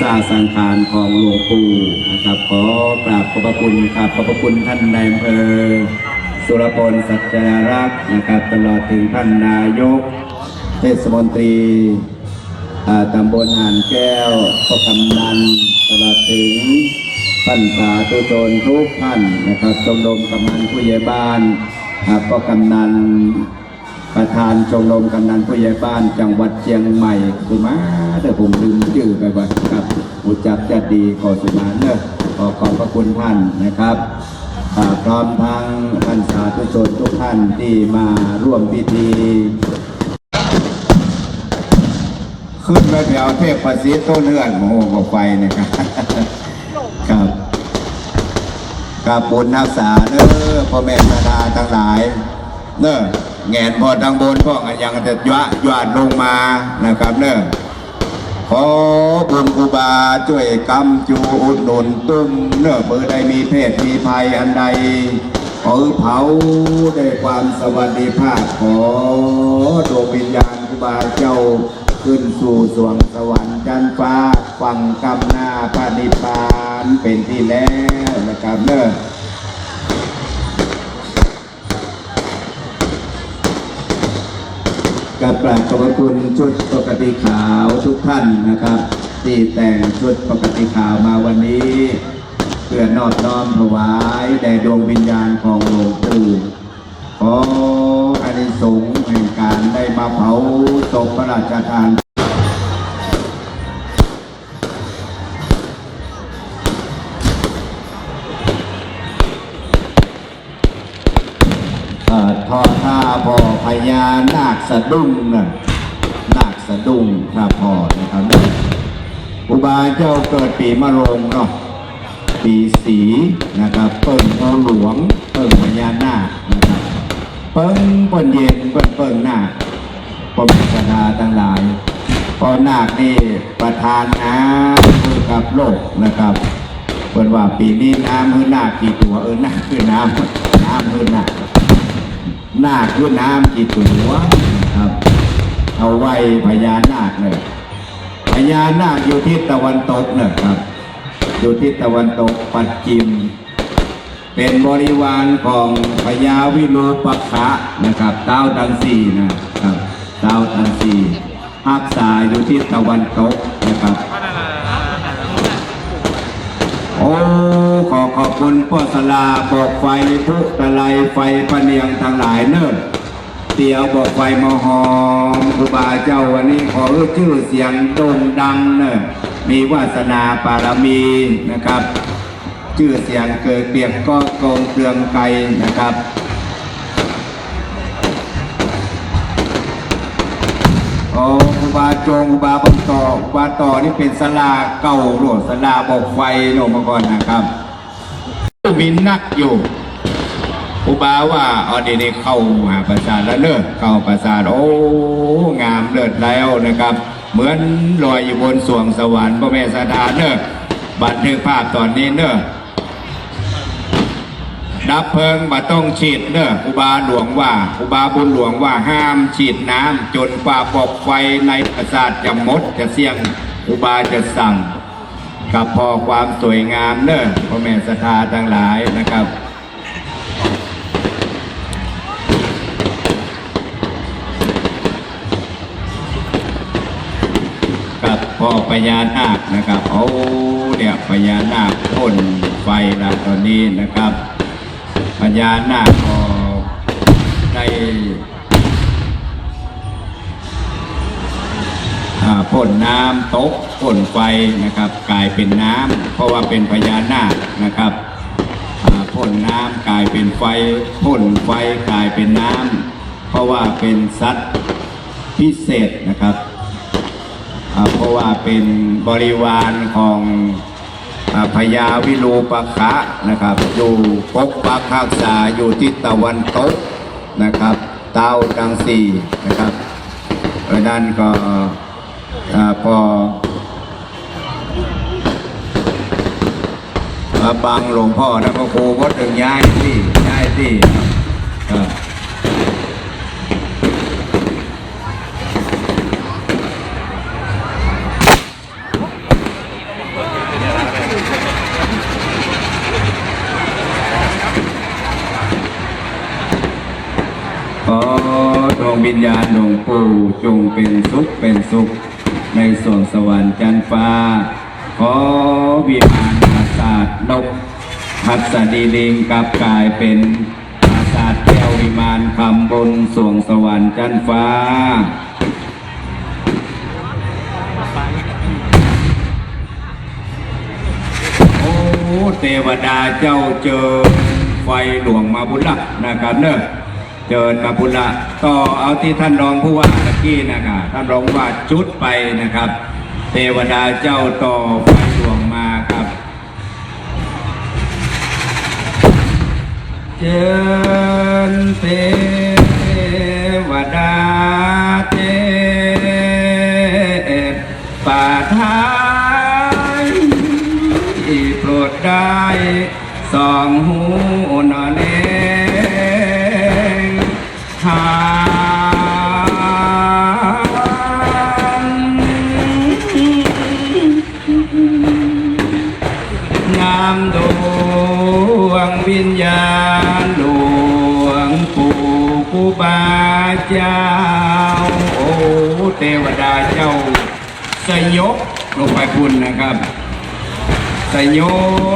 สาสังขารของหลวงปู่นะครับ ขอกราบขอบพระคุณครับขอบพระคุณท่านนายอำเภอสุรพลสัจจารักษ์นะครับ ตลอดถึงท่านนายก เทศมนตรีอาตำบลหานแก้วพ่อกำนันตลอดถึงท่านสาธุชนทุกท่านนะครับชมรมกำนันผู้ใหญ่บ้านอาพ่อกำนัน ประธานชมรมกำนันผู้ใหญ่บ้านจังหวัดเชียงใหม่คุณมาแต่ผมลืมชื่อไปว่าครับอุจักจะดีขอสุนานเนอะขอขอบพระคุณท่านนะครับอ่าพร้อมทั้งท่านสาธุชนทุกท่านที่มาร่วมพิธี ขึ้นไปแถวเทพประสิทธิ์ต้นเลือนโอ้โหบอกไปนะครับครับกับบุญนักษาเนอพ่อแม่ธดาทั้งหลายเนอ แงนพอทางบนพวกยังจะยวะยวดลงมานะครับเนอะขอบุญครูบาช่วยกำจูอุดหนุนตุ้มเนอะเบอร์ใดมีเพศมีภัยอันใดขอเผาด้วยความสวัสดิภาพขอดวงวิญญาณครูบาเจ้าขึ้นสู่สวงสวรรค์จันทร์ฟ้าฟังกำหน้าพระนิพพานเป็นที่แล้วนะครับเนอะ กับก ราบขอบคุณชุดปกติขาวทุกท่านนะครับที่แต่งชุดปกติขาวมาวันนี้เพื่อนอบน้อมถวายแด่ดวงวิญญาณของหลวงปู่ขออานิสงส์แห่งการได้มาเผาศพพระราชทานอ่อทอ พอพญานาคสะดุ้งนะนาคสะดุ้งท่าพอนะครับครูบาเจ้าเกิดปีมะโรงเนาะปีสีนะครับเปิ้งเขาหลวงเปิ้งพญานาคนะครับเปิ้งเปิ้นเย็นเปิ้งเปิ้งนาคปมศดาทั้งหลายพอนาคนี่ประทานน้ำให้กับโลกนะครับเปิ้นว่าปีนี้น้ำคือนาคกี่ตัวเออนาคคือน้ำน้ำคือนาค นาคด้วยน้ำกี่ตัวครับ เอาไว้พญานาคเนี่ยพญานาคอยู่ทิศตะวันตกเนี่ยครับ อยู่ทิศตะวันตกปัจจิม เป็นบริวารของพญาวิโรปขะนะครับเต้าตันสีนะครับเต้าตันสีอักษาอยู่ทิศตะวันตกนะครับโอ้ ขอบคุณพ่อสลาบอกไฟพุตะไลไฟปะเนียงทั้งหลายเนิ่นเตียวบอกไฟมหอมครูบาเจ้าวันนี้ขอชื่อเสียงโด่งดังเนิ่นมีวาสนาปารมีนะครับ ชื่อเสียงเกิดเปียกก็โกงเกลืองไกลนะครับโอ้ครูบาโจงครูบาบังต่อครูบาต่อนี่เป็นสลาเก่าหลดสลาบอกไฟหลดมาก่อนนะครับ มีนักอยู่ครูบาว่าอาเดี๋ยวนี้เข้าหาประสาทแล้วเนอะเข้าประสาทโอ้งามเลิศแล้วนะครับ เหมือนลอยอยู่บนสวงสวรรค์พระแม่สถานเนอะบันทึกภาพตอนนี้เนอะดับเพลิงมาต้องฉีดเนอะอุบาหลวงว่า อุบาบุญหลวงว่าห้ามฉีดน้ำจนกว่าปอกไฟในประสาทจะหมดจะเสี่ยงอุบาจะสั่ง กับพอความสวยงามเนอะพ่อแม่ศรัทธาทั้งหลายนะครับกับพ่อพญานาคนะครับโอ้เนี่ยพญานาคพ่นไฟแล้วตอนนี้นะครับพญานาคก็ได้ พ่นน้ำตกพ่นไฟนะครับ กลายเป็นน้ำเพราะว่าเป็นพญานาคนะครับพ่นน้ำกลายเป็นไฟพ่นไฟกลายเป็นน้ำเพราะว่าเป็นสัตว์พิเศษนะครับเพราะว่าเป็นบริวารของอพญาวิรูปขะนะครับ อยู่ปกปักรักษาอยู่ทิศตะวันตกนะครับ เต้าจังสีนะครับเพราะนั้นก็ พอบางหลวงพ่อนะพระครูวัดถึงย้ายที่ย้ายที่ขอดวงวิญญาณหลวงปู่จงเป็นสุขเป็นสุข ในส่วนสวรรค์จันฟ้า ขอวิมานปราสาทนกหัสดีลิงกับกลายเป็นปราสาทแก้ววิมานคำบนสวงสวรรค์จันฟ้าโอ้เทวดาเจ้าเจอไฟหลวงมาบุญละนะครับเนอะเจิญมาบุญละต่อเอาที่ท่านรองผู้ว่า กี้นะครับท่านรองว่าจุดไปนะครับ เทวดาเจ้าต่อไฟหลวงมาครับเจิญเทวดาเทพป่าทายโปรดได้สองหูนอเนงทา บาเจ้า โอ้เทวดาเจ้า สยบลงไปคุณนะครับสย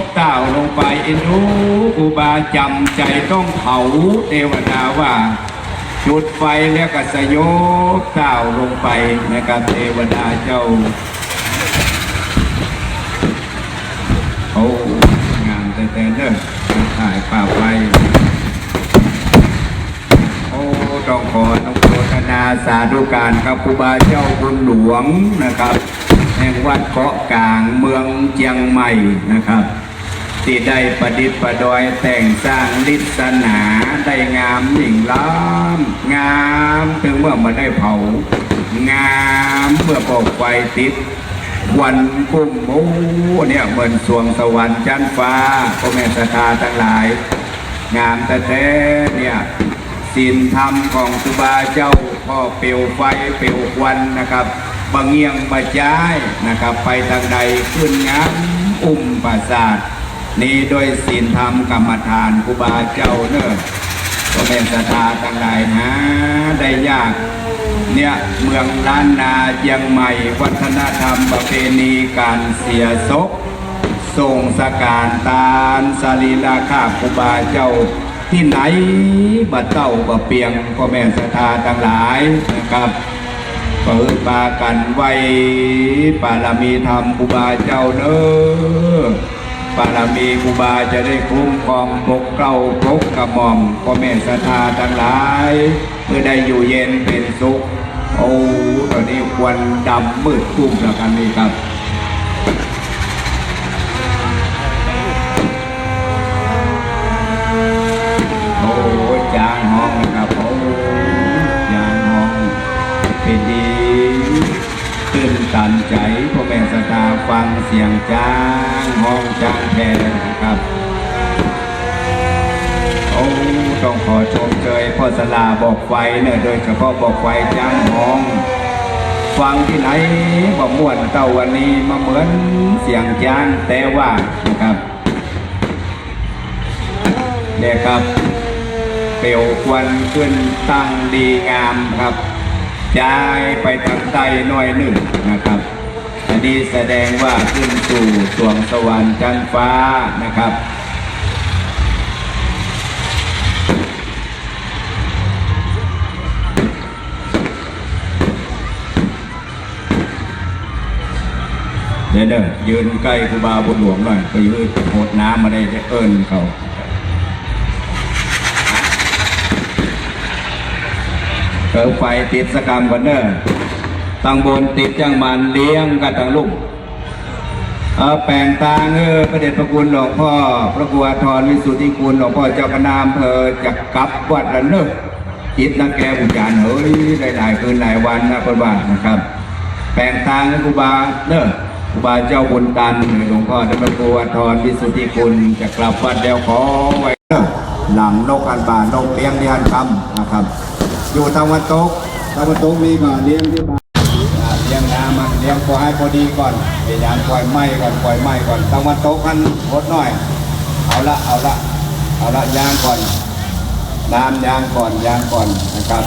บเต่าลงไปเอ็นดูกูบาจำใจต้องเผาเทวดาว่าจุดไฟแล้วก็สยบเต่าลงไปนะครับเทวดาเจ้าโอ้งามแต่แต่เด้อถ่ายป่าไฟโอ้ต้อง ขอต้องโฆษณาสาธุการครับครูบาเจ้าบุญหลวงนะครับ แห่งวัดเกาะกลางเมืองเจียงใหม่นะครับ ที่ได้ประดิษฐ์ประดอยแต่งสร้างลิศนาได้งามหยิ่งล้ำงามถึงเมื่อมาได้เผางามเมื่อบอกไฟติดวันกุ้มโอ้เนี่ยเหมือนสวงสวรรค์จันทร์ฟ้าพ่อแม่ศรัทธาทั้งหลาย งามแต่แท้เนี่ย ศีลธรรมของครูบาเจ้าพ่อเปลวไฟเปลวควันนะครับบางเงียงบาจ้ายนะครับ ไปทางใดขึ้นงามอุ้มปราสาทนี้โดยศีลธรรมกรรมฐานครูบาเจ้าเนอะพ่อแม่ศรัทาทั้งหลายหาได้ยากเนี่ยเมืองล้านนาเชียงใหม่วัฒนธรรมประเพณีการเสียศพส่งสการตานสรีราคาครูบาเจ้า ที่ไหนบัดเต้าบะเปียงพ่อแม่ศรัทธาทั้งหลายนะครับเปิดปากันไว้ปารมีธรรมครูบาเจ้าเน้อปารมีครูบาจะได้คุ้มครองปกเกล้าปกกระหม่อมพ่อแม่ศรัทธาทั้งหลาย เมื่อได้อยู่เย็นเป็นสุข โอ้ตอนนี้ควันดำมืดตุ้มแล้วกันนี่ครับ เสียงจางห้องจางแพรนะครับโอ้ต้องขอชมเชยพ่อสลาบอกไฟเนอะโดยเฉพาะบอกไฟจางห้อง ฟังที่ไหนบ่ม่วนเต้าวันนี้มาเหมือนเสียงจางแต่ว่านะครับเนี่ยครับเปลวควันขึ้นตั้งดีงามครับย้ายไปทางใต้หน่อยหนึ่งนะครับ อันนี้แสดงว่าขึ้นสู่สวงสวรรค์จันฟ้านะครับ เดี๋ยวเด้อยืนใกล้ครูบาบุญหลวงหน่อยไปยืนโหดน้ำมาได้จเอิ้นเขาเกิดไฟติดสกรรมกันเด้อ ตั้งบนติดจังมันเลี้ยงกันตั้งลุ่มเออแปลงตางเออพระเดชพระคุณหลวงพ่อ พระกัวทรวิสุทธิคุณหลวงพ่อเจ้าคณะอำเภอจะกลับวัดละเนอะจิตนักแกบุญญาณเฮ้ยได้หลายคืนหลายวันนะคนว่านะครับ แปลงตางให้ครูบาเนอครูบาเจ้าบุญตันหลวงพ่อเจ้พระกัวทรวิสุทธิคุณจะกลับวัดเดียวขอไว้เนอหลังนกอันบานนกเลี้ยงที่อันคำนะครับ อยู่ตะวันตกตะวันตกมีบ่าเลี้ยงที่บ้านอ่า เลี้ยงน้ำมันเลี้ยงพอให้พอดีก่อนพยายามปล่อยไหมก่อนปล่อยไหมก่อนตะวันตกกันลดหน่อย เอาละเอาละเอาละยางก่อนน้ำยางก่อนยางก่อนนะครับ